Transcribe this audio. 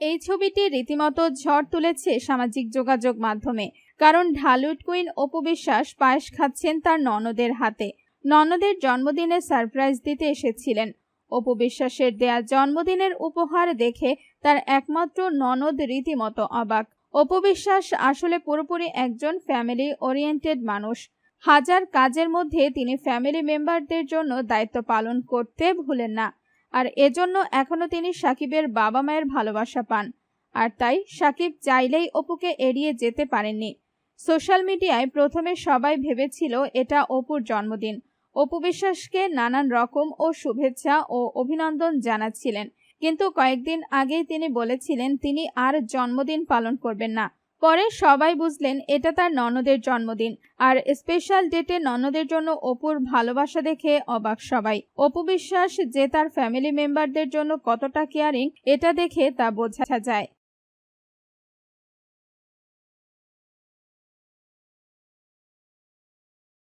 এই ছবিটি রীতিমতো ঝড় তুলেছে সামাজিক যোগাযোগ মাধ্যমে, কারণ ঢালিউড কুইন অপু বিশ্বাস পায়েস খাচ্ছেন তার ননদের হাতে। ননদের জন্মদিনে সারপ্রাইজ দিতে এসেছিলেন। অপু বিশ্বাসের দেয়া জন্মদিনের উপহার দেখে তার একমাত্র ননদ রীতিমতো অবাক। অপু বিশ্বাস আসলে পুরোপুরি একজন ফ্যামিলি ওরিয়েন্টেড মানুষ। হাজার কাজের মধ্যে তিনি ফ্যামিলি মেম্বারদের জন্য দায়িত্ব পালন করতে ভুলেন না। আর এজন্য এখনও তিনি সাকিবের বাবা মায়ের ভালোবাসা পান। আর তাই সাকিব চাইলেই অপুকে এড়িয়ে যেতে পারেননি। সোশ্যাল মিডিয়ায় প্রথমে সবাই ভেবেছিল এটা অপুর জন্মদিন। অপু বিশ্বাসকে নানান রকম ও শুভেচ্ছা ও অভিনন্দন জানাচ্ছিলেন। কিন্তু কয়েকদিন আগেই তিনি বলেছিলেন তিনি আর জন্মদিন পালন করবেন না। পরে সবাই বুঝলেন এটা তার ননদের জন্মদিন, আর স্পেশাল ডেটে ননদের জন্য অপুর ভালোবাসা দেখে অবাক সবাই। অপু বিশ্বাস যে তার ফ্যামিলি মেম্বারদের জন্য কতটা কেয়ারিং এটা দেখে তা বোঝা যায়।